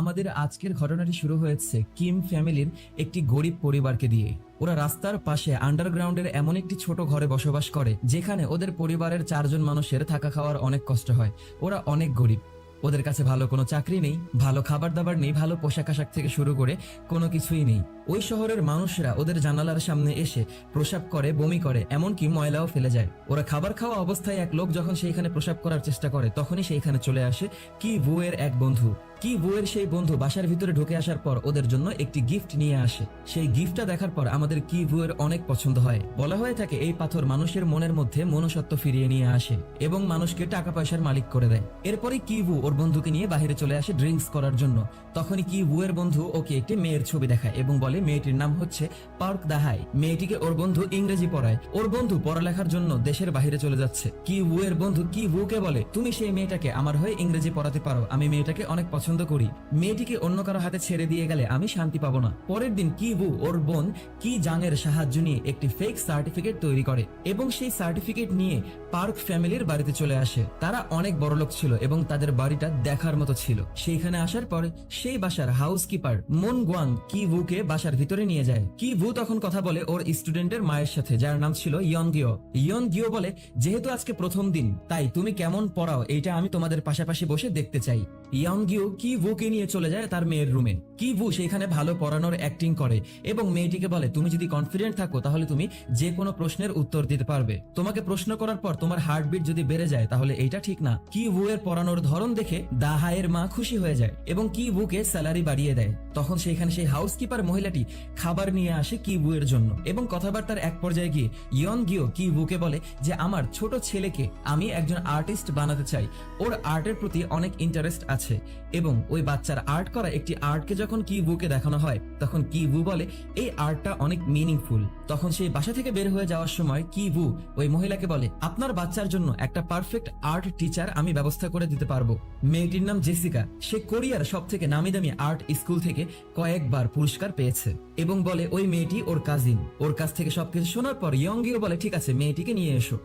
আমাদের আজকের ঘটনাটি শুরু হয়েছে কিম ফ্যামিলির একটি গরিব পরিবারকে দিয়ে। ওরা রাস্তার পাশে আন্ডারগ্রাউন্ডের এমন একটি ছোট ঘরে বসবাস করে, যেখানে ওদের পরিবারের চারজন মানুষের থাকা খাওয়ার অনেক কষ্ট হয়। ওরা অনেক গরিব। ওদের কাছে ভালো কোনো চাকরি নেই, ভালো খাবার দাবার নেই, ভালো পোশাক আশাক থেকে শুরু করে কোনো কিছুই নেই। ওই শহরের মানুষরা ওদের জানালার সামনে এসে প্রসাব করে, বমি করে, এমনকি ময়লাও ফেলে যায়। ওরা খাবার খাওয়া অবস্থায় এক লোক যখন সেইখানে প্রসাব করার চেষ্টা করে, তখনই সেইখানে চলে আসে কি বুয়ের এক বন্ধু। কি বুয়ের সেই বন্ধু বাসার ভিতরে ঢুকে আসার পর ওদের জন্য একটি গিফট নিয়ে আসে? সেই গিফটটা দেখার পর আমাদের কি বুয়ের অনেক পছন্দ হয়। বলা হয়ে থাকে এই পাথর মানুষের মনের মধ্যে মনুষ্যত্ব ফিরিয়ে নিয়ে আসে এবং মানুষকে টাকা পয়সার মালিক করে দেয়। এরপরে কি বু ওর বন্ধুকে নিয়ে বাইরে চলে আসে ড্রিঙ্কস করার জন্য। তখনই কি বুয়ের বন্ধু ওকে একটি মেয়ের ছবি দেখায় এবং বলে, মেয়েটির নাম হচ্ছে পার্ক দাহাই মেয়েটিকে ওর বন্ধু ইংরেজি পড়ায়। ওর বন্ধু পড়ালেখার জন্য দেশের বাইরে চলে যাচ্ছে। কি বুয়ের বন্ধু কি বুকে বলে, তুমি সেই মেয়েটাকে আমার হয়ে ইংরেজি পড়াতে পারো। আমি মেয়েটাকে অনেক পছন্দ করি। মেয়েটিকে অন্য কারও হাতে ছেড়ে দিয়ে গেলে আমি শান্তি পাবো না। পরের দিন কি বু, ওর বোন কি জাংয়ের সাহায্য নিয়ে একটি ফেক সার্টিফিকেট তৈরি করে এবং সেই সার্টিফিকেট নিয়ে পার্ক ফ্যামিলির বাড়িতে চলে আসে। তারা অনেক বড়লোক ছিল এবং তাদের বাড়িটা দেখার মতো ছিল। সেইখানে আসার পর সেই বাসার হাউসকিপার মন গোয়াং কি ভুকে বাসার ভিতরে নিয়ে যায়। কি ভু তখন কথা বলে ওর স্টুডেন্টের মায়ের সাথে, যার নাম ছিল ইয়ন গিও ইয়ন গিও বলে, যেহেতু আজকে প্রথম দিন, তাই তুমি কেমন পড়াও, এইটা আমি তোমাদের পাশাপাশি বসে দেখতে চাই। ইয়ন গিও কি ভুকে নিয়ে চলে যায় তার মেয়ের রুমে? কি ভু সেখানে ভালো পড়ানোর অ্যাক্টিং করে? এবং মেয়েটিকে বলে, তুমি যদি কনফিডেন্ট থাকো, তাহলে তুমি যে কোনো প্রশ্নের উত্তর দিতে পারবে। তোমাকে প্রশ্ন করার পর তোমার হার্টবিট যদি বেড়ে যায়, তাহলে এইটা ঠিক না। কি ভু এর পড়ানোর ধরন দেখে দাহায়ের মা খুশি হয়ে যায় এবং কি বুকে স্যালারি বাড়িয়ে দেয়। তখন সেখানে সেই হাউসকিপার মহিলাটি খাবার নিয়ে আসে কি ভু এর জন্য এবং কথাবার্তার এক পর্যায়ে গিয়ে ইয়ন গিও কি বুকে বলে যে, আমার ছোট ছেলেকে আমি একজন আর্টিস্ট বানাতে চাই। ওর আর্টের প্রতি অনেক ইন্টারেস্ট আছে। এবং ওই বাচ্চার আর্ট করা একটি আর্টকে যখন কি বুকে দেখানো হয়, তখন কি বু বলে, এই আর্টটা অনেক মিনিংফুল তখন সেই বাসা থেকে বের হয়ে যাওয়ার সময় কি বু ওই মহিলাকে বলে, আপনার বাচ্চার জন্য একটা পারফেক্ট আর্ট টিচার আমি ব্যবস্থা করে দিতে পারব। মেয়েটির নাম জেসিকা। সে কোরিয়ার সব থেকে নামি দামি আর্ট স্কুল থেকে কয়েকবার পুরস্কার পেয়েছে। এবং বলে, ওই মেয়েটি ওর কাজিন ওর কাছ থেকে সবকিছু শোনার পর ইয়ঙ্গিও বলে, ঠিক আছে, মেয়েটিকে নিয়ে এসো।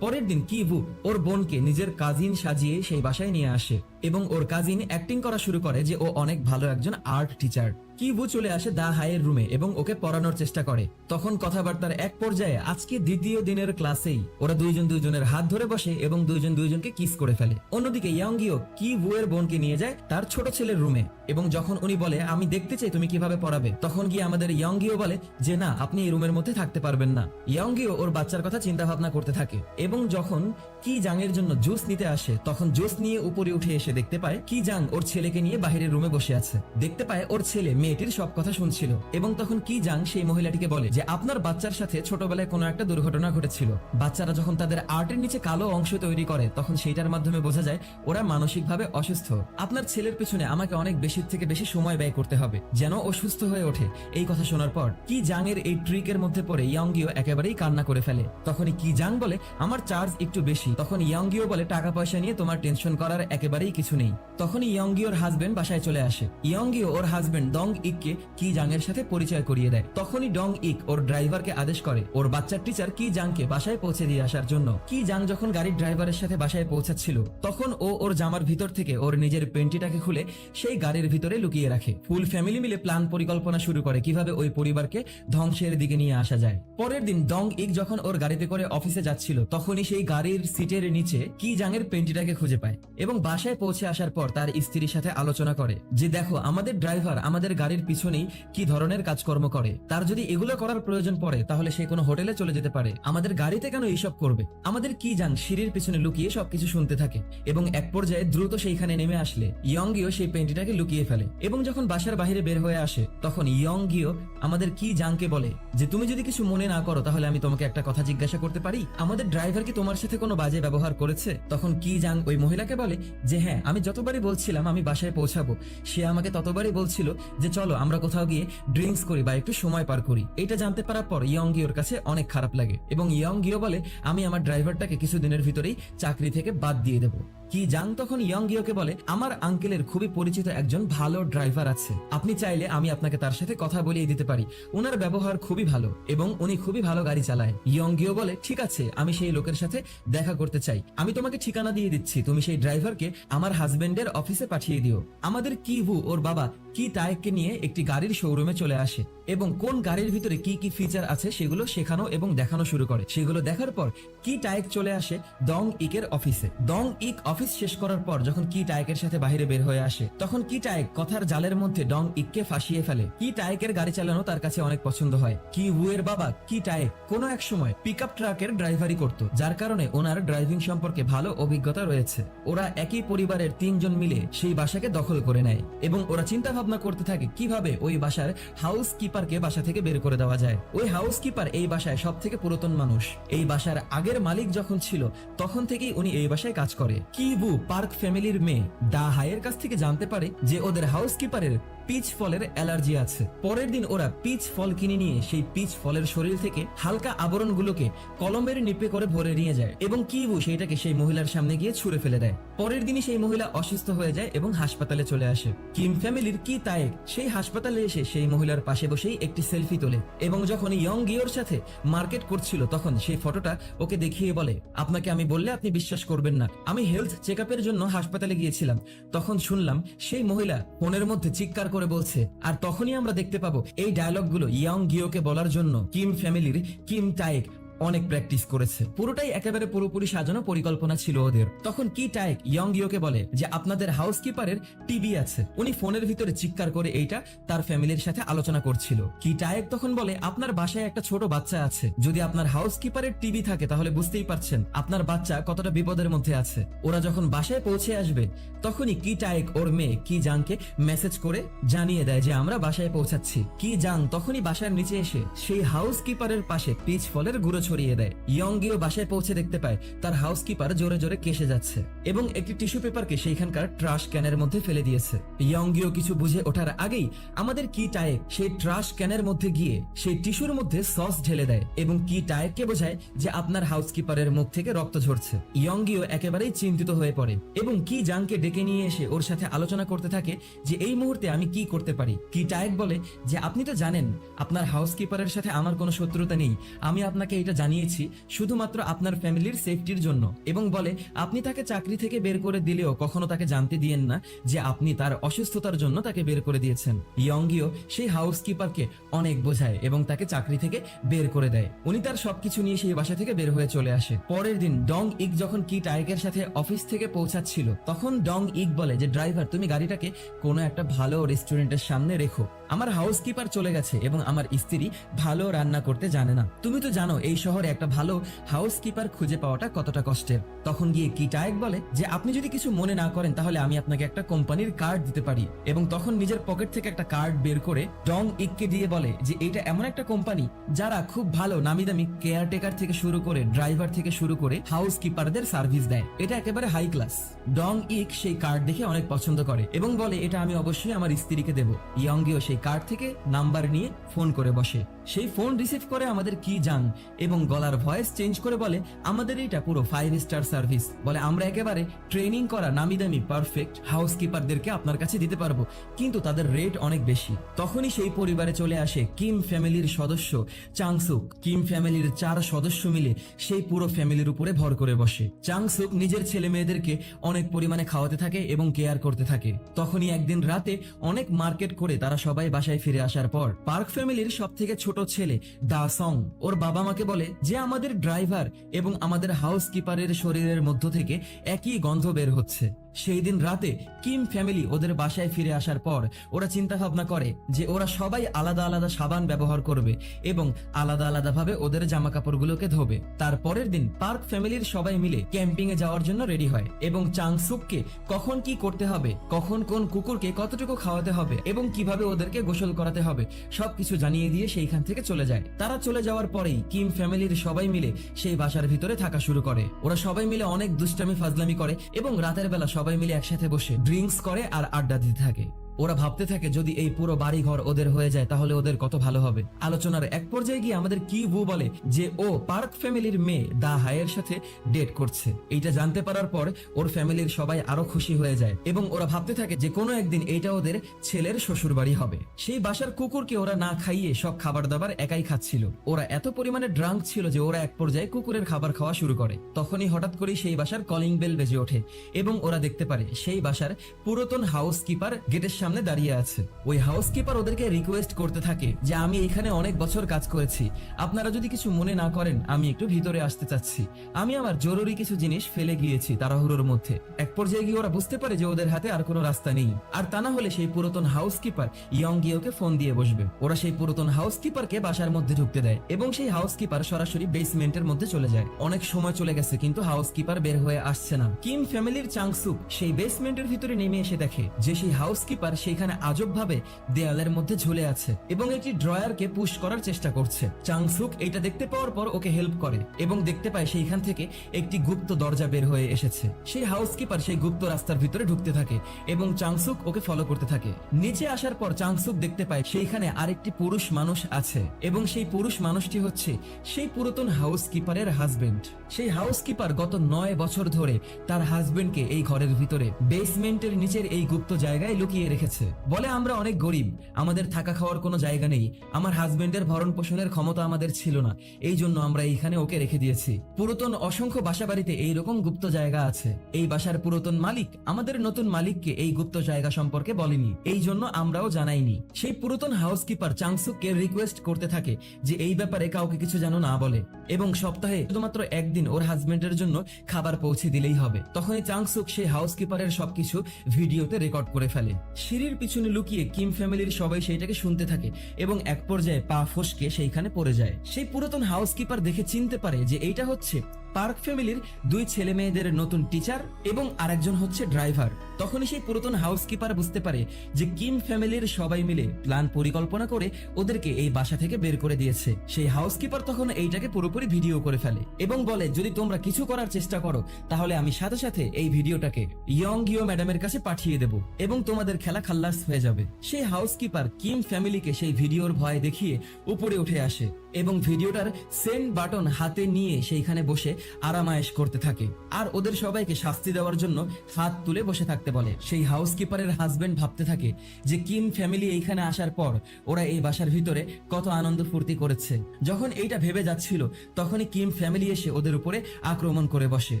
পরের দিন কি ভু ওর বোনকে নিজের কাজিন সাজিয়ে সেই বাসায় নিয়ে আসে এবং ওর কাজিন অ্যাক্টিং করা শুরু করে যে ও অনেক ভালো একজন আর্ট টিচার কিবু চলে আসে দা হাইয়ের রুমে এবং ওকে পড়ানোর চেষ্টা করে। তখন কথাবার্তার এক পর্যায়ে আজকে দ্বিতীয় দিনের ক্লাসেই ওরা দুইজন দুইজনের হাত ধরে বসে এবং দুইজন দুইজনকে কিস করে ফেলে। অন্যদিকে ইয়াঙ্গিও কি বুয়ের বোনকে নিয়ে যায় তার ছোট ছেলের রুমে এবং যখন উনি বলে, আমি দেখতে চাই তুমি কীভাবে পড়াবে, তখন গিয়ে আমাদের ইয়ঙ্গিও বলে, যে না, আপনি এই রুমের মধ্যে থাকতে পারবেন না। ইয়ঙ্গিও ওর বাচ্চার কথা চিন্তা ভাবনা করতে থাকে এবং যখন কি জাংয়ের জন্য জুস নিতে আসে, তখন জুস নিয়ে উপরে উঠে এসে দেখতে পায় কি জাং ওর ছেলেকে নিয়ে বাহিরের রুমে বসে আছে। দেখতে পায় ওর ছেলে মেয়েটির সব কথা শুনছিল এবং তখন কি জাং সেই মহিলাটিকে বলে যে আপনার বাচ্চার সাথে ছোটবেলায় কোনো একটা দুর্ঘটনা ঘটেছিল। বাচ্চারা যখন তাদের আর্টের নিচে কালো অংশ তৈরি করে, তখন সেইটার মাধ্যমে বোঝা যায় ওরা মানসিকভাবে অসুস্থ। আপনার ছেলের পেছনে আমাকে অনেক বেশি থেকে বেশি সময় ব্যয় করতে হবে, যেন ও সুস্থ হয়ে ওঠে। এই কথা শোনার পর কি জাং এর এই ট্রিকের মধ্যে পড়ে ইয়ঙ্গিও একেবারেই কান্না করে ফেলে। তখনই কি জাং বলে, আমার চার্জ একটু বেশি। তখন ইয়ঙ্গিও বলে, টাকা পয়সা নিয়ে তোমার টেনশন করার একেবারেই কিছু নেই। তখনই ইয়ঙ্গিওর হাজবেন্ড বাসায় চলে আসে। ইয়ঙ্গিও ওর হাজবেন্ড দং ইককে কি জাং এর সাথে পরিচয় করিয়ে দেয়। তখনই ডং ইক ওর ড্রাইভারকে আদেশ করে, ওর বাচ্চার টিচার কি জাংকে বাসায় পৌঁছে দিয়ে আসার জন্য। কি জাং যখন গাড়ির ড্রাইভারের সাথে বাসায় পৌঁছাচ্ছিল, তখন ও ওর জামার ভিতর থেকে ওর নিজের পেন্টিটাকে খুলে সেই গাড়ির ভিতরে লুকিয়ে রাখে। ফুল ফ্যামিলি মিলে প্ল্যান পরিকল্পনা শুরু করে কীভাবে ওই পরিবারকে ধ্বংসের দিকে নিয়ে আসা যায়। পরের দিন ডং ইক যখন ওর গাড়িতে করে অফিসে যাচ্ছিল, তখনই সেই গাড়ির সিটের নিচে কি জাংয়ের পেন্টিটাকে খুঁজে পায় এবং বাসায় পৌঁছে আসার পর তার স্ত্রীর সাথে আলোচনা করে যে, দেখো, আমাদের ড্রাইভার আমাদের গাড়ির পিছনেই কি ধরনের কাজকর্ম করে? তার যদি এগুলো করার প্রয়োজন পড়ে, তাহলে সে কোনো হোটেলে চলে যেতে পারে। আমাদের গাড়িতে কেন এইসব করবে? আমাদের কি জাং সিঁড়ির পিছনে লুকিয়ে সবকিছু শুনতে থাকে এবং এক পর্যায়ে দ্রুত সেইখানে নেমে আসলে ইয়ঙ্গিও সেই পেন্টিটাকে লুকিয়ে ফেলে এবং যখন বাসার বাইরে বের হয়ে আসে, তখন ইয়ঙ্গিও আমাদের কি জাংকে বলে যে, তুমি যদি কিছু মনে না করো, তাহলে আমি তোমাকে একটা কথা জিজ্ঞাসা করতে পারি? আমাদের ড্রাইভার কি তোমার সাথে কোনো বাজে ব্যবহার করেছে? তখন কি জাং ওই মহিলাকে বলে যে হ্যাঁ আমি যতবারই বলছিলাম আমি বাসায় পৌঁছাবো, সে আমাকে ততবারই বলছিল যে চলো আমরা কোথাও গিয়ে ড্রিঙ্কস করি বা একটু সময় পার করি। এটা জানতে পারার পর ইয়ঙ্গিওর কাছে অনেক খারাপ লাগে এবং ইয়ঙ্গিও বলে, আমি আমার ড্রাইভারটাকে কিছুদিনের ভিতরেই চাকরি থেকে বাদ দিয়ে দেবো। কি জাং তখন ইয়ং গিওকে বলে, আমার আঙ্কেলের খুবই পরিচিত একজন ভালো ড্রাইভার আছে। আপনি চাইলে আমি আপনাকে তার সাথে কথা বলিয়ে দিতে পারি। ওনার ব্যবহার খুবই ভালো এবং উনি খুবই ভালো গাড়ি চালায়। ইয়ং গিও বলে, ঠিক আছে, আমি সেই লোকের সাথে দেখা করতে চাই। আমি তোমাকে ঠিকানা দিয়ে দিচ্ছি। তুমি সেই ড্রাইভারকে আমার হাজবেন্ডের অফিসে পাঠিয়ে দিও। আমাদের কি হু ওর বাবা, কি টাইককে নিয়ে একটি গাড়ির শোরুমে চলে আসে এবং কোন গাড়ির ভিতরে কি কি ফিচার আছে সেগুলো শেখানো এবং দেখানো শুরু করে। সেগুলো দেখার পর কি টাইক চলে আসে দং ইকের অফিসে। দং ইক অফিস শেষ করার পর যখন কি টাইকের সাথে বাইরে বের হয়ে আসে, তখন কি টাইক কথার জালের মধ্যে ডং ইককে ফাঁসিয়ে ফেলে। কি টাইকের গাড়ি চালানো তার কাছে অনেক পছন্দ হয়। কি উয়ের বাবা কি টাইক কোনো এক সময় পিক আপ ট্রাকের ড্রাইভারি করত, যার কারণে ওনার ড্রাইভিং সম্পর্কে ভালো অভিজ্ঞতা রয়েছে। ওরা একই পরিবারের তিনজন মিলে সেই বাসাকে দখল করে নেয় এবং ওরা চিন্তা ভাবনা করতে থাকে কীভাবে ওই বাসার হাউস কিপারকে বাসা থেকে বের করে দেওয়া যায়। ওই হাউস কিপার এই বাসায় সব থেকে পুরাতন মানুষ। এই বাসার আগের মালিক যখন ছিল, তখন থেকেই উনি এই বাসায় কাজ করে। কিবু পার্ক ফ্যামিলির মেয়ে দা হায়ের কাছ থেকে জানতে পারে যে ওদের হাউস কিপারের পিচ ফলের অ্যালার্জি আছে। পরের দিন ওরা পিচ ফল কিনে নিয়ে সেই পিচ ফলের শরীর থেকে হালকা আবরণগুলোকে কলমের নিপে করে ভরে নিয়ে যায় এবং কিবু সেইটাকে সেই মহিলার সামনে গিয়ে ছুঁড়ে ফেলে দেয়। পরের দিনই সেই মহিলা অসুস্থ হয়ে যায় এবং হাসপাতালে চলে আসে। কিম ফ্যামিলির কি তায়েক সেই হাসপাতালে এসে সেই মহিলার পাশে বসেই একটি সেলফি তোলে এবং যখন ইয়ং গিওর সাথে মার্কেট করছিল তখন সেই ফটোটা ওকে দেখিয়ে বলে, আপনাকে আমি বললে আপনি বিশ্বাস করবেন না। আমি হেলথ চেক জন্য হাসপাতালে গিয়েছিলাম। তখন শুনলাম সেই মহিলা ফোনের মধ্যে চিৎকার করে বলছে, আর তখনই আমরা দেখতে পাবো এই ডায়লগগুলো ইয়ং গিওকে বলার জন্য কিম ফ্যামিলির কিম টাইক অনেক প্র্যাকটিস করেছে। পুরোটাই একেবারে পুরোপুরি সাজানো পরিকল্পনা ছিল ওদের। তখন কি টাইক ইয়ং ইয়োকে বলে যে, আপনাদের হাউসকিপারের টিভি আছে। উনি ফোনের ভিতরে চিৎকার করে এইটা তার ফ্যামিলির সাথে আলোচনা করছিল। কি টাইক তখন বলে, আপনার বাসায় একটা ছোট বাচ্চা আছে। যদি আপনার হাউসকিপারের টিভি থাকে, তাহলে বুঝতেই পারছেন আপনার বাচ্চা কতটা বিপদের মধ্যে আছে। ওরা যখন বাসায় পৌঁছে আসবে, তখনই কি টাইক ওর মেয়ে, কি জাংকে মেসেজ করে জানিয়ে দেয় যে, আমরা বাসায় পৌঁছাচ্ছি। কি জাং তখনই বাসার নিচে এসে সেই হাউসকিপারের পাশে পিচ ফলের গুঁড়ো ছড়িয়ে দেয়। ইয়ঙ্গিও বাসায় পৌঁছে দেখতে পায়, তার হাউসকিপার জোরে জোরে কেসে যাচ্ছে এবং একটি টিস্যু পেপারকে সেইখানকার ট্রাশ ক্যানের মধ্যে ফেলে দিয়েছে। ইয়ঙ্গিও কিছু বুঝে ওঠার আগেই আমাদের কি টায়েক সেই ট্রাশ ক্যানের মধ্যে গিয়ে সেই টিস্যুর মধ্যে সস ঢেলে দেয় এবং কি টায়েককে বোঝায় যে আপনার হাউসকিপারের মুখ থেকে রক্ত ঝরছে। ইয়ঙ্গিও একেবারেই চিন্তিত হয়ে পড়ে এবং কি জাংকে ডেকে নিয়ে এসে ওর সাথে আলোচনা করতে থাকে যে এই মুহূর্তে আমি কি করতে পারি? কি টায়েক বলে যে, আপনি তো জানেন, আপনার হাউসকিপারের সাথে আমার কোনো শত্রুতা নেই, আমি আপনাকে এটা জানিয়েছি, শুধুমাত্র আপনার ফ্যামিলির সেফটির জন্য। এবং বলে, আপনি তাকে চাকরি থেকে বের করে দিলেও কখনো তাকে জানতে দিয়েন না যে আপনি তার অসুস্থতার জন্য তাকে বের করে দিয়েছেন। ইয়ঙ্গিও সেই হাউসকিপারকে অনেক বোঝায় এবং তাকে চাকরি থেকে বের করে দেয়। উনি তার সবকিছু নিয়ে সেই বাসা থেকে বের হয়ে চলে আসে। পরের দিন ডং ইক যখন কি টাইকের সাথে অফিস থেকে পৌঁছাচ্ছিল, তখন ডং ইক বলে যে, ড্রাইভার, তুমি গাড়িটাকে কোনো একটা ভালো রেস্টুরেন্টের সামনে রেখো। আমার হাউসকিপার চলে গেছে এবং আমার স্ত্রী ভালো রান্না করতে জানে না। তুমি তো জানো, এই শহরে একটা ভালো হাউসকিপার খুঁজে পাওয়াটা কতটা কষ্টের। তখন গিয়ে কি টায়েক বলে যে, আপনি যদি কিছু মনে না করেন, তাহলে আমি আপনাকে একটা কোম্পানির কার্ড দিতে পারি। এবং তখন নিজের পকেট থেকে একটা কার্ড বের করে ডং ইককে দিয়ে বলে যে এটা এমন একটা কোম্পানি যারা খুব ভালো নামি দামি কেয়ারটেকার থেকে শুরু করে ড্রাইভার থেকে শুরু করে হাউস কিপারদের সার্ভিস দেয়। এটা একেবারে হাই ক্লাস ডং ইক সেই কার্ড দেখে অনেক পছন্দ করে এবং বলে, এটা আমি অবশ্যই আমার স্ত্রীকে দেব। ইয়ঙ্গিও সেই কার্ড থেকে নাম্বার নিয়ে ফোন করে বসে। সেই ফোন রিসিভ করে আমাদের কি জান এবং গলার ভয়েস চেঞ্জ করে বলে, আমাদের এটা পুরো ফাইভ স্টার সার্ভিস বলে, আমরা একেবারে ট্রেনিং করা নামি দামি পারফেক্ট হাউস কিপারদেরকে আপনার কাছে দিতে পারব, কিন্তু তাদের রেট অনেক বেশি। তখনই সেই পরিবারে চলে আসে কিম ফ্যামিলির সদস্য চাংসুক কিম ফ্যামিলির চার সদস্য মিলে সেই পুরো ফ্যামিলির উপরে ভর করে বসে। চাংসুক নিজের ছেলে মেয়েদেরকে অনেক পরিমাণে খাওয়াতে থাকে এবং কেয়ার করতে থাকে। তখনই একদিন রাতে অনেক মার্কেট করে তারা সবাই বাসায় ফিরে আসার পর পার্ক ফ্যামিলির সব থেকে ছোট ছেলে দা সং ওর বাবা মাকে বলে যে আমাদের ড্রাইভার এবং আমাদের হাউস কিপারের শরীরের মধ্য থেকে একই গন্ধ বের হচ্ছে। সেই দিন রাতে কিম ফ্যামিলি ওদের বাসায় ফিরে আসার পর ওরা চিন্তা ভাবনা করে যে ওরা সবাই আলাদা আলাদা সাবান ব্যবহার করবে এবং আলাদা আলাদা ভাবে ওদের জামা কাপড়গুলোকে ধোবে। তার পরের দিন পার্ক ফ্যামিলির সবাই মিলে ক্যাম্পিং এ যাওয়ার জন্য রেডি হয় এবং চাংসুককে কখন কি করতে হবে, কখন কোন কুকুরকে কতটুকু খাওয়াতে হবে এবং কীভাবে ওদেরকে গোসল করাতে হবে সবকিছু জানিয়ে দিয়ে সেইখান থেকে চলে যায়। তারা চলে যাওয়ার পরেই কিম ফ্যামিলির সবাই মিলে সেই বাসার ভিতরে থাকা শুরু করে। ওরা সবাই মিলে অনেক দুষ্টামি, ফাজলামি করে এবং রাতের বেলা সবাই মিলে একসাথে বসে ড্রিঙ্কস করে আর আড্ডা দিতে থাকে। ওরা ভাবতে থাকে, যদি এই পুরো বাড়ি ঘর ওদের হয়ে যায়, তাহলে ওদের কত ভালো হবে। আলোচনার এক পর্যায়ে গিয়ে আমাদের কি বু বলে যে, ও পার্ক ফ্যামিলির মেয়ে দা হায়ের সাথে ডেট করছে। এইটা জানতে পারার পর ওর ফ্যামিলির সবাই আরও খুশি হয়ে যায় এবং ওরা ভাবতে থাকে যে, কোনো একদিন এইটা ওদের ছেলের শ্বশুর বাড়ি হবে। সেই বাসার কুকুরকে ওরা না খাইয়ে সব খাবার দাবার একাই খাচ্ছিল। ওরা এত পরিমাণে ড্রাঙ্ক ছিল যে, ওরা এক পর্যায়ে কুকুরের খাবার খাওয়া শুরু করে। তখনই হঠাৎ করেই সেই বাসার কলিং বেল বেজে ওঠে এবং ওরা দেখতে পারে সেই বাসার পুরাতন হাউস কিপার গেটের সামনে দাঁড়িয়ে আছে। ওই হাউস কিপার ওদেরকে রিকোয়েস্ট করতে থাকে যে আমি এখানে অনেক বছর কাজ করেছি। আপনারা যদি কিছু মনে না করেন, আমি একটু ভিতরে আসতে চাচ্ছি। আমি আমার জরুরি কিছু জিনিস ফেলে গিয়েছি তাড়াহুড়োর মধ্যে। এক পর্যায়ে গিয়ে ওরা বুঝতে পারে যে ওদের হাতে আর কোনো রাস্তা নেই। আর তা না হলে সেই পুরাতন হাউস কিপার ইয়ং গিয়োকে ফোন দিয়ে বসবে। ওরা সেই পুরাতন হাউস কিপারকে বাসার মধ্যে ঢুকতে দেয় এবং সেই হাউস কিপার সরাসরি বেসমেন্টের মধ্যে চলে যায়। অনেক সময় চলে গেছে, কিন্তু হাউস কিপার বের হয়ে আসছে না। কিম ফ্যামিলির চাংসুক সেই বেসমেন্টের ভিতরে নেমে এসে দেখে যে সেই হাউস কিপার সেখানে আজব ভাবে দেয়ালের মধ্যে ঝুলে আছে এবং একটি ড্রয়ারকে পুশ করার চেষ্টা করছে। চাংসুক এটা দেখতে পাওয়ার পর ওকে হেল্প করে এবং দেখতে পায় সেইখান থেকে একটি গুপ্ত দরজা বের হয়ে এসেছে। সেই হাউস কিপার সেই গুপ্ত রাস্তার ভিতরে ঢুকতে থাকে এবং চাংসুক ওকে ফলো করতে থাকে। নিচে আসার পর চাংসুক দেখতে পায় সেইখানে আরেকটি পুরুষ মানুষ আছে এবং সেই পুরুষ মানুষটি হচ্ছে সেই পুরাতন হাউস কিপারের হাজবেন্ড। সেই হাউস কিপার গত নয় বছর ধরে তার হাজবেন্ডকে এই ঘরের ভিতরে বেসমেন্টের নিচের এই গুপ্ত জায়গায় লুকিয়ে রেখেছে। বলে আমরা অনেক গরিব। আমাদের থাকা খাওয়ার কোনো জায়গা নেই। আমার হাজবেন্ডের ভরণ পোষণের ক্ষমতা আমাদের ছিল না। এই জন্য আমরা এইখানে ওকে রেখে দিয়েছি। পুরাতন অসংখ্য বাসা বাড়িতে এইরকম গুপ্ত জায়গা আছে। এই বাসার পুরাতন মালিক আমাদের নতুন মালিককে এই গুপ্ত জায়গা সম্পর্কে বলেনি। এই জন্য আমরাও জানাইনি। সেই পুরাতন হাউসকিপার চাংসুককে রিকোয়েস্ট করতে থাকে যে এই ব্যাপারে কাউকে কিছু যেন না বলে। এবং সপ্তাহে শুধুমাত্র একদিন ওর হাজবেন্ডের জন্য খাবার পৌঁছে দিলেই হবে। তখনই চাংসুক সেই হাউসকিপারের সবকিছু ভিডিওতে রেকর্ড করে ফেলে। সিঁড়ির পিছনে লুকিয়ে কিম ফ্যামিলির সবাই সেইটাকে শুনতে থাকে এবং এক পর্যায়ে পা ফসকে সেইখানে পড়ে যায়। সেই পুরাতন হাউসকিপার দেখে চিনতে পারে যে এইটা হচ্ছে পার্ক ফ্যামিলির দুই ছেলে মেয়েদের নতুন টিচার এবং আরেকজন হচ্ছে ড্রাইভার। তখনই সেই পুরাতন হাউসকিপার বুঝতে পারে যে কিম ফ্যামিলির সবাই মিলে প্ল্যান পরিকল্পনা করে ওদেরকে এই বাসা থেকে বের করে দিয়েছে। সেই হাউসকিপার তখন এইটাকে পুরোপুরি ভিডিও করে ফেলে এবং বলে, যদি তোমরা কিছু করার চেষ্টা করো, তাহলে আমি সাথে সাথে এই ভিডিওটাকে ইয়ং গিও ম্যাডামের কাছে পাঠিয়ে দেব এবং তোমাদের খেলা খাল্লাস হয়ে যাবে। সেই হাউসকিপার কিম ফ্যামিলিকে সেই ভিডিওর ভয় দেখিয়ে উপরে উঠে আসে এবং ভিডিওটার সেন্ড বাটন হাতে নিয়ে সেইখানে বসে আরামায়েশ করতে থাকে। আর ওদের সবাইকে শাস্তি দেওয়ার জন্য হাত তুলে বসে থাকতে বলে। সেই হাউসকিপারের হাজবেন্ড ভাবতে থাকে যে, কিম ফ্যামিলি এইখানে আসার পর ওরা এই বাসার ভিতরে কত আনন্দ ফুর্তি করেছে। যখন এইটা ভেবে যাচ্ছিল, তখনই কিম ফ্যামিলি এসে ওদের উপরে আক্রমণ করে বসে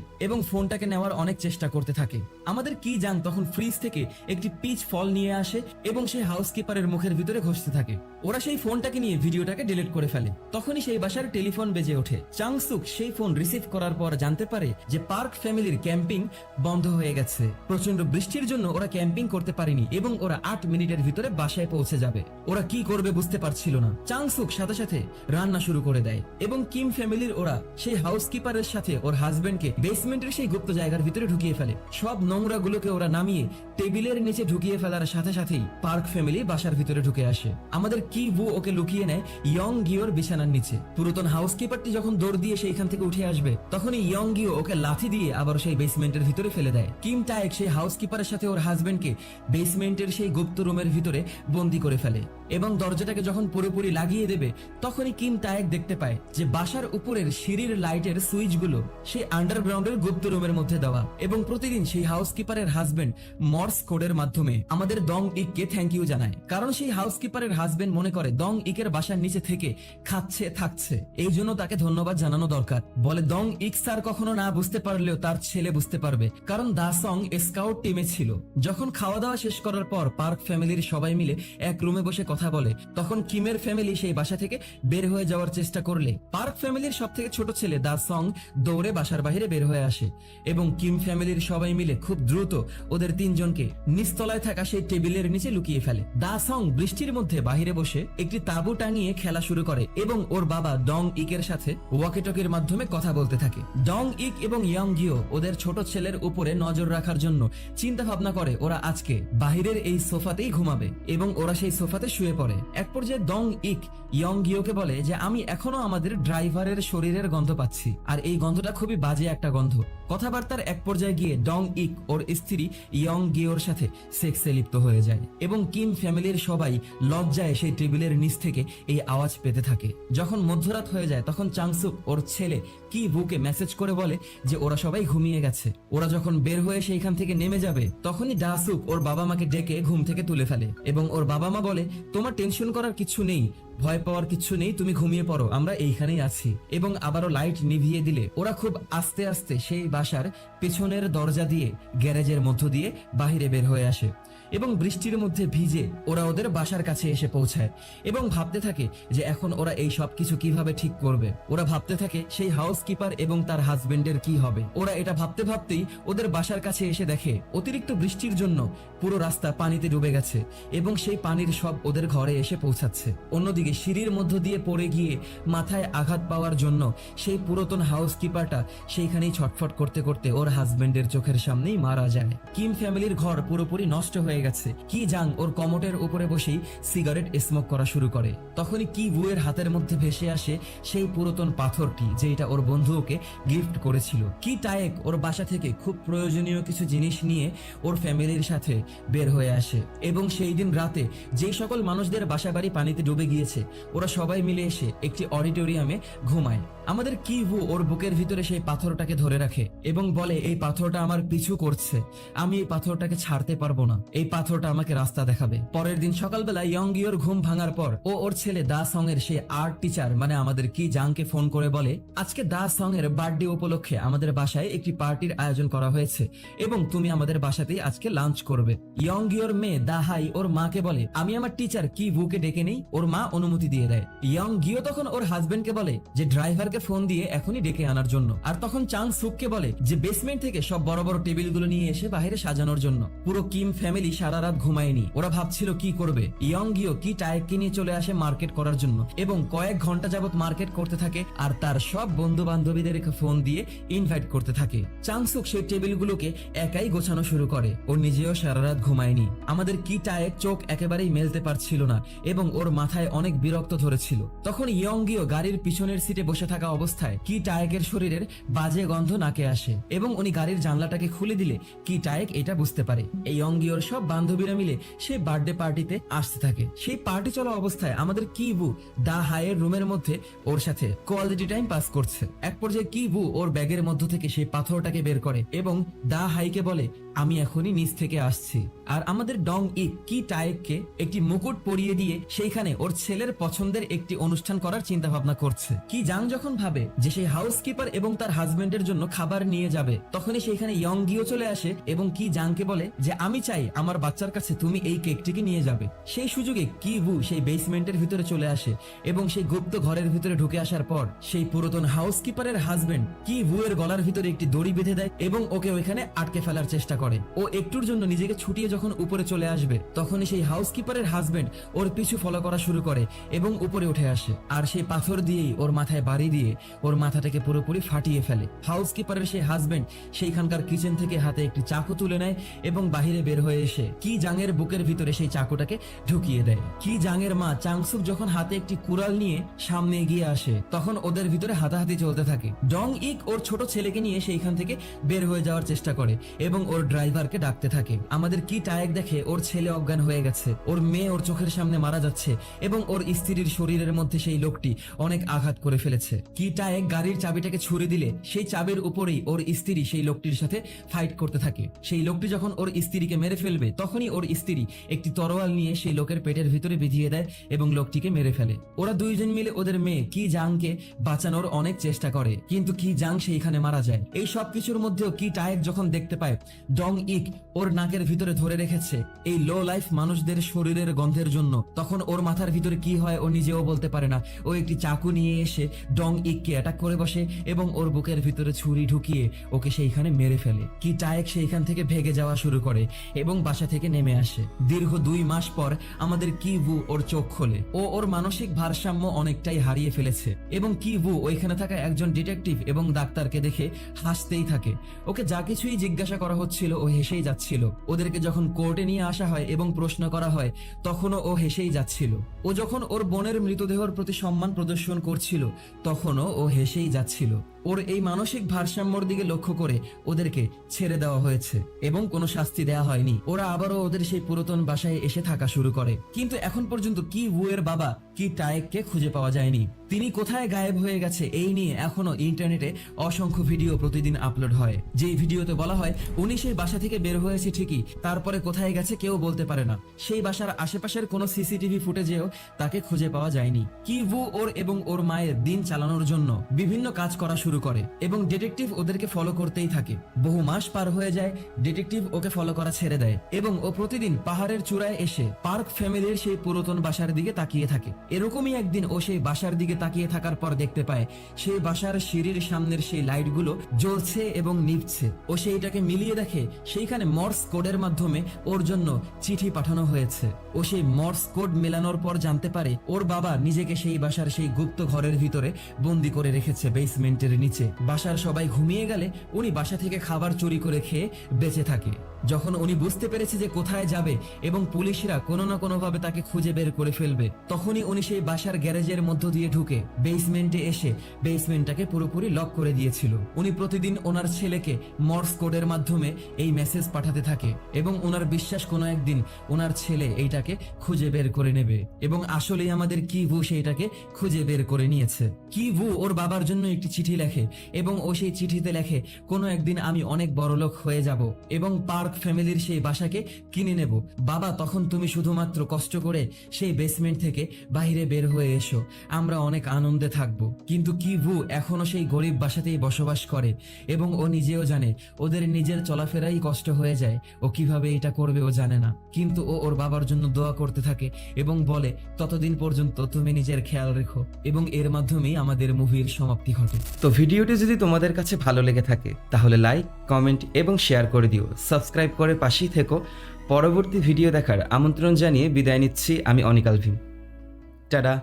এবং ফোনটাকে নেওয়ার অনেক চেষ্টা করতে থাকে। আমাদের কি জান, তখন ফ্রিজ থেকে একটি পিচ ফল নিয়ে আসে এবং সেই হাউসকিপারের মুখের ভিতরে ঘষতে থাকে। ওরা সেই ফোনটাকে নিয়ে ভিডিওটাকে ডিলিট করে ফেলে। তখনই সেই বাসার টেলিফোন বেজে ওঠে। চাংসুক সেই ফোন রিসিভ করার পর জানতে পারে যে পার্ক ফ্যামিলির ক্যাম্পিং বন্ধ হয়ে গেছে। প্রচণ্ড বৃষ্টির জন্য ওরা ক্যাম্পিং করতে পারেনি এবং ওরা আট মিনিটের ভিতরে বাসায় পৌঁছে যাবে। ওরা কি করবে বুঝতে পারছিল না। চাংসুক সাথে সাথে রান্না শুরু করে দেয় এবং কিম ফ্যামিলির ওরা সেই হাউসকিপারের সাথে ওর হাজবেন্ডকে বেসমেন্টের সেই গুপ্ত জায়গার ভিতরে ঢুকিয়ে ফেলে। সব নোংরা গুলোকে ওরা নামিয়ে টেবিলের নিচে ঢুকিয়ে ফেলার সাথে সাথেই পার্ক ফ্যামিলি বাসার ভিতরে ঢুকে আসে। আমাদের কি বু ওকে লুকিয়ে নেয়? ইয়ং গিওর বিছানার নিচে। পুরাতন হাউসকিপারটি যখন দৌড় দিয়ে সেইখান থেকে উঠে আসবে, তখনই ইয়ং গিও ওকে লাথি দিয়ে আবার সেই বেসমেন্টের ভিতরে ফেলে দেয়। কিম টাইক সেই হাউসকিপারের সাথে ওর হাজবেন্ডকে বেসমেন্টের সেই গুপ্ত রুমের ভিতরে বন্দি করে ফেলে। এবং দরজাটাকে যখন পুরোপুরি লাগিয়ে দেবে, তখনই কিম টায়েক দেখতে পায় যে বাসার উপরের সিঁড়ির লাইটের সুইচগুলো সেই আন্ডারগ্রাউন্ডের গুপ্ত রুমের মধ্যে দেওয়া এবং প্রতিদিন সেই হাউসকিপারের হাজবেন্ড মর্স কোডের মাধ্যমে আমাদের দং ইককে থ্যাংক ইউ জানায়। কারণ সেই হাউসকিপারের হাজবেন্ড মনে করে দং ইকের বাসার নিচে থেকে খাচ্ছে, থাকছে। এই জন্য তাকে ধন্যবাদ জানানো দরকার। বলে দং ইক স্যার কখনো না বুঝতে পারলেও তার ছেলে বুঝতে পারবে। কারণ দা সং স্কাউট টিমে ছিল। যখন খাওয়া দাওয়া শেষ করার পর পার্ক ফ্যামিলির সবাই মিলে এক রুমে বসে কথা বলে, তখন কিমের ফ্যামিলি সেই বাসা থেকে বের হয়ে যাওয়ার চেষ্টা করলে পার্ক ফ্যামিলির সব থেকে ছোট ছেলে দা সং দৌড়ে বাসার বাইরে বের হয়ে আসে এবং কিম ফ্যামিলির সবাই মিলে খুব দ্রুত ওদের তিনজনকে নিচতলায় থাকা সেই টেবিলের নিচে লুকিয়ে ফেলে। দা সং বৃষ্টির মধ্যে বাহিরে বসে একটি তাঁবু টাঙিয়ে খেলা শুরু করে এবং ওর বাবা ডং ইকের সাথে ওয়াকিটকির মাধ্যমে কথা বলতে থাকে। ডং ইক এবং ইয়ং গিও ওদের ছোট ছেলের উপরে নজর রাখার জন্য চিন্তা ভাবনা করে ওরা আজকে বাহিরের এই সোফাতেই ঘুমাবে এবং ওরা সেই সোফাতে শুয়ে পড়ে। এক পর্যায়ে ডং ইক ইয়ং গিওকে বলে যে, আমি এখনও আমাদের ড্রাইভারের শরীরের গন্ধ পাচ্ছি। আর এই গন্ধটা খুবই বাজে একটা গন্ধ। কথাবার্তার এক পর্যায়ে গিয়ে ডং ইক ওর স্ত্রী ইয়ং গিওর সাথে সেক্সে লিপ্ত হয়ে যায় এবং কিম ফ্যামিলির সবাই লজ্জায় সেই টেবিলের নিচ থেকে এই আওয়াজ পেতে থাকে। যখন মধ্যরাত হয়ে যায়, তখন চাংসুক ওর ছেলে কি বুকে মেসেজ করে বলে যে, ওরা সবাই ঘুমিয়ে গেছে। ওরা যখন বের হয়ে সেইখান থেকে নেমে যাবে, তখনই ডাসুক ওর বাবা মাকে ডেকে ঘুম থেকে তুলে ফেলে এবং ওর বাবা মা বলে তোমার টেনশন করার কিছু নেই, ভয় পাওয়ার কিছু নেই, তুমি ঘুমিয়ে পড়ো, আমরা এইখানেই আছি। এবং আবারও লাইট নিভিয়ে দিলে, ওরা খুব আস্তে আস্তে সেই বাসার পেছনের দরজা দিয়ে গ্যারেজের মধ্য দিয়ে বাহিরে বের হয়ে আসে। এবং বৃষ্টির মধ্যে ভিজে ওরা ওদের বাসার কাছে এসে পৌঁছায় এবং ভাবতে থাকে যে এখন ওরা এই সব কিছু কীভাবে ঠিক করবে। ওরা ভাবতে থাকে সেই হাউস কিপার এবং তার হাজবেন্ডের কি হবে। ওরা এটা ভাবতে ভাবতেই ওদের বাসার কাছে এসে দেখে, অতিরিক্ত বৃষ্টির জন্য পুরো রাস্তা পানিতে ডুবে গেছে এবং সেই পানির সব ওদের ঘরে এসে পৌঁছাচ্ছে। অন্যদিকে সিঁড়ির মধ্য দিয়ে পড়ে গিয়ে মাথায় আঘাত পাওয়ার জন্য সেই পুরাতন হাউস কিপারটা সেইখানেই ছটফট করতে করতে ওর হাজবেন্ডের চোখের সামনেই মারা যায়। কিম ফ্যামিলির ঘর পুরোপুরি নষ্ট হয়ে গেছে। কি জাং ওর কমটের উপরে বসেই সিগারেট স্মোক করা শুরু করে। তখনই কি বুয়ের হাতের মধ্যে ভেসে আসে সেই পুরাতন পাথরটি যেটা ওর বন্ধু ওকে গিফট করেছিল। কি টায়েক ওর বাসা থেকে খুব প্রয়োজনীয় কিছু জিনিস নিয়ে ওর ফ্যামিলির সাথে বের হয়ে আসে। এবং সেই দিন রাতে যে সকল মানুষদের বাসা বাড়ি পানিতে ডুবে গিয়েছে, ওরা সবাই মিলে এসে একটি অডিটোরিয়ামে ঘুমায়। আমাদের কি ভু ওর বুকের ভিতরে সেই পাথরটাকে ধরে রাখে এবং বলে, এই পাথরটা আমার পিছু করছে। আমি এই পাথরটাকে ছাড়তে পারব না। এই পাথরটা আমাকে রাস্তা দেখাবে। পরের দিন সকালবেলা ইয়ংগিওর ঘুম ভাঙার পর ও ওর ছেলে দা সং এর সেই আর্ট টিচার মানে আমাদের কি জাংকে ফোন করে বলে, আজকে দা সং এর বার্থডে উপলক্ষে আমাদের বাসায় একটি পার্টির আয়োজন করা হয়েছে এবং তুমি আমাদের বাসাতেই আজকে লাঞ্চ করবে। ইয়ংগিওর মেয়ে দা হাই ওর মাকে বলে, আমি আমার টিচার কি বুকে ডেকে নেই, ওর মা অনুমতি দিয়ে দেয়। ইয়ং গিও তখন ওর হাজবেন্ডকে বলে যে, ড্রাইভারকে ফোন দিয়ে এখনই ডেকে আনার জন্য। আর তখন চাং সুককে বলে যে বেসমেন্ট থেকে সব বড় বড় টেবিলগুলো নিয়ে এসে বাইরে সাজানোর জন্য। পুরো কিম ফ্যামিলি সারা রাত ঘুমায়নি। ওরা ভাবছিল কি করবে। ইয়ং গিও কি টায়েককে নিয়ে চলে আসে মার্কেট করার জন্য এবং কয়েক ঘণ্টা যাবত মার্কেট করতে থাকে আর তার সব বন্ধু বান্ধবীদেরকে ফোন দিয়ে ইনভাইট করতে থাকে। চাংসুক সেই টেবিলগুলোকে একাই গোছানো শুরু করে। ও নিজেও সারা রাত ঘুমায়নি। আমাদের কি টায়েক চোখ একেবারেই মেলতে পারছিল না এবং ওর মাথায় অনেক বিরক্ত ধরেছিল। তখন ইয়ংগিও গাড়ির পিছনের সিটে বসে থাকা অবস্থায় কি টায়েকের শরীরের বাজে গন্ধ নাকে আসে এবং উনি গাড়ির জানলাটাকে খুলে দিলে কি টায়েক এটা বুঝতে পারে। এই অঙ্গিওর সব বান্ধবীরা মিলে সেই বার্থডে পার্টিতে আসতে থাকে। সেই পার্টি চলা অবস্থায় আমাদের কি বু দা হাইয়ের রুমের মধ্যে ওর সাথে কোয়ালিটি টাইম পাস করছে। এক পর্যায়ে কি বু ওর ব্যাগের মধ্য থেকে সেই পাথরটাকে বের করে এবং দা হাইকে বলে, আমি এখনই নিচ থেকে আসছি। আর আমাদের ডং ইক কি টায়েককে একটি মুকুট পরিয়ে দিয়ে সেইখানে ওর ছেলের পছন্দের একটি অনুষ্ঠান করার চিন্তা ভাবনা করছে। কি জাং যখন ভাবে যে সেই হাউসকিপার এবং তার হাজবেন্ডের জন্য খাবার নিয়ে যাবে, তখনই সেইখানে ইয়ং গিও চলে আসে এবং কি জাংকে বলে যে, আমি চাই আমার বাচ্চার কাছে তুমি এই কেকটিকে নিয়ে যাবে। সেই সুযোগে কি ভু সেই বেসমেন্টের ভিতরে চলে আসে এবং সেই গুপ্ত ঘরের ভিতরে ঢুকে আসার পর সেই পুরাতন হাউসকিপারের হাজবেন্ড কি ভু এর গলার ভিতরে একটি দড়ি বেঁধে দেয় এবং ওকে ওইখানে আটকে ফেলার চেষ্টা করে। ও একটুর জন্য নিজেকে ছুটিয়ে যখন উপরে চলে আসবে, তখনই সেই হাউসকিপারের হাজবেন্ড ওর পিছু ফলো করা শুরু করে এবং উপরে উঠে আসে। আর সেই পাথর দিয়েই ওর মাথায় বাড়ি দিয়ে ওর মাথাটাকে পুরোপুরি ফাটিয়ে ফেলে। হাউসকিপারের সেই হাজবেন্ড সেইখানকার কিচেন থেকে হাতে একটি চাকু তুলে নেয় এবং বাহিরে বের হয়ে এসে কি জাঙের বুকের ভিতরে সেই চাকুটাকে ঢুকিয়ে দেয়। কি জাঙের মা চাংসুক যখন হাতে একটি কুড়াল নিয়ে সামনে এগিয়ে আসে, তখন ওদের ভিতরে হাতাহাতি চলতে থাকে। ডং ইক ওর ছোট ছেলেকে নিয়ে সেইখান থেকে বের হয়ে যাওয়ার চেষ্টা করে এবং ওর ড্রাইভারকে ডাকতে থাকে। আমাদের কি টায়েক দেখে ওর ছেলে অজ্ঞান হয়ে গেছে। ওর মেয়ে ওর চোখের সামনে মারা যাচ্ছে এবং ওর স্ত্রীর শরীরের মধ্যে সেই লোকটি অনেক আঘাত করে ফেলেছে। কি টায়েক গাড়ির চাবিটাকে ছুড়ে দিলে সেই চাবির উপরেই ওর স্ত্রী সেই লোকটির সাথে ফাইট করতে থাকে। সেই লোকটি যখন ওর স্ত্রীকে মেরে ফেলবে, তখনই ওর স্ত্রী একটি তরোয়াল নিয়ে সেই লোকের পেটের ভিতরে বিধিয়ে দেয় এবং লোকটিকে মেরে ফেলে। ওরা দুইজন মিলে ওদের মেয়ে কি জাংকে বাঁচানোর অনেক চেষ্টা করে, কিন্তু কি জাং সেইখানে মারা যায়। এই সব কিছুর মধ্যেও কি টায়েক যখন দেখতে পায়, ডং ইক ওর নাকের ভিতরে ধরে রেখেছে এই লো লাইফ মানুষদের শরীরের গন্ধের জন্য। তখন ওর মাথার ভিতরে কি হয় ও নিজেও বলতে পারে না। ও একটি চাকু নিয়ে এসে ডং ইককে অ্যাটাক করে বসে এবং ওর বুকের ভিতরে ছুরি ঢুকিয়ে ওকে সেইখানে মেরে ফেলে। কি টায়েক সেইখান থেকে ভেগে যাওয়া শুরু করে এবং বাসা থেকে নেমে আসে। দীর্ঘ দুই মাস পর আমাদের কি ভু ওর চোখ খোলে। ও ওর মানসিক ভারসাম্য অনেকটাই হারিয়ে ফেলেছে এবং কি ভু ওইখানে থাকা একজন ডিটেকটিভ এবং ডাক্তারকে দেখে হাসতেই থাকে। ওকে যা কিছুই জিজ্ঞাসা করা হচ্ছিল ও হেসেই যাচ্ছিল। ওদেরকে যখন কোর্টে নিয়ে আসা হয় এবং প্রশ্ন করা হয়, তখনও ও হেসেই যাচ্ছিল। ও যখন ওর বোনের মৃতদেহর প্রতি সম্মান প্রদর্শন করছিল তখনও ও হেসেই যাচ্ছিল। ওর এই মানসিক ভারসাম্যর দিকে লক্ষ্য করে ওদেরকে ছেড়ে দেওয়া হয়েছে এবং কোনো শাস্তি দেওয়া হয়নি। ওরা আবারও ওদের সেই পুরাতন বাসায় এসে থাকা শুরু করে। কিন্তু এখন পর্যন্ত কি ওয়ের বাবা, কি টায়েককে খুঁজে পাওয়া যায়নি। তিনি কোথায় গায়েব হয়ে গেছে এই নিয়ে এখনও ইন্টারনেটে অসংখ্য ভিডিও প্রতিদিন আপলোড হয়। যেই ভিডিওতে বলা হয়, উনি সেই বাসা থেকে বের হয়েছে ঠিকই, তারপরে কোথায় গেছে কেউ বলতে পারে না। সেই বাসার আশেপাশের কোনো সিসিটিভি ফুটেজেও তাকে খুঁজে পাওয়া যায়নি। কি ওর এবং ওর মায়ের দিন চালানোর জন্য বিভিন্ন কাজ করা শুরু করে এবং ডিটেকটিভ ওদেরকে ফলো করতেই থাকে। বহু মাস পার হয়ে যায় ডিটেকটিভ ওকে ফলো করা ছেড়ে দেয় এবং ও প্রতিদিন পাহাড়ের চূড়ায় এসে পার্ক ফ্যামিলির সেই পুরাতন বাসার দিকে তাকিয়ে থাকে। এরকমই একদিন ও সেই বাসার দিকে তাকিয়ে থাকার পর দেখতে পায়, সেই বাসার সিঁড়ির সামনের সেই লাইটগুলো জ্বলছে এবং নিভছে। ও সেইটাকে মিলিয়ে দেখে সেইখানে মর্স কোডের মাধ্যমে ওর জন্য চিঠি পাঠানো হয়েছে। ও সেই মর্স কোড মেলানোর পর জানতে পারে, ওর বাবা নিজেকে সেই বাসার সেই গুপ্ত ঘরের ভিতরে বন্দি করে রেখেছে বেসমেন্টের নিচে। বাসার সবাই ঘুমিয়ে গেলে উনি বাসা থেকে খাবার চুরি করে খেয়ে বেঁচে থাকে। যখন উনি বুঝতে পেরেছে যে কোথায় যাবে এবং পুলিশরা কোনো না কোনো ভাবে তাকে খুঁজে বের করে ফেলবে, তখনই উনি সেই বাসার গ্যারেজের মধ্য দিয়ে ঢুকে বেসমেন্টে এসে বেসমেন্টটাকে পুরোপুরি লক করে দিয়েছিল। উনি প্রতিদিন ওনার ছেলেকে মর্স কোডের মাধ্যমে এই মেসেজ পাঠাতে থাকে এবং ওনার বিশ্বাস কোনো একদিন ওনার ছেলে এইটাকে খুঁজে বের করে নেবে এবং আসলেই আমাদের কি ভু সেইটাকে খুঁজে বের করে নিয়েছে। কি ভু ওর বাবার জন্য একটি চিঠি লেখে এবং ও সেই চিঠিতে লেখে, কোনো একদিন আমি অনেক বড় লোক হয়ে যাব এবং পার্ক ফ্যামিলির সেই বাসাকে কিনে নেব। বাবা, তখন তুমি শুধুমাত্র কষ্ট করে সেই বেসমেন্ট থেকে বাইরে বের হয়ে এসো। আমরা অনেক আনন্দে থাকব। কিন্তু কি ভু এখনও সেই গরিব বাসাতেই বসবাস করে এবং ও নিজেও জানে, ওদের নিজের চলাফেরাই কষ্ট হয়ে যায়। ও কীভাবে এটা করবে ও জানে না। কিন্তু ও ওর বাবার জন্য দোয়া করতে থাকে এবং বলে, ততদিন পর্যন্ত তুমি নিজের খেয়াল রেখো এবং এর মাধ্যমেই আমাদের মুভির সমাপ্তি ঘটে। তো ভিডিওটি যদি তোমাদের কাছে ভালো লেগে থাকে, তাহলে লাইক, কমেন্ট এবং শেয়ার করে দিও। সাবস্ক্রাইব করে পাশেই থেকো। পরবর্তী ভিডিও দেখার আমন্ত্রণ জানিয়ে বিদায় নিচ্ছি আমি অনিকাল ভীম টাটা।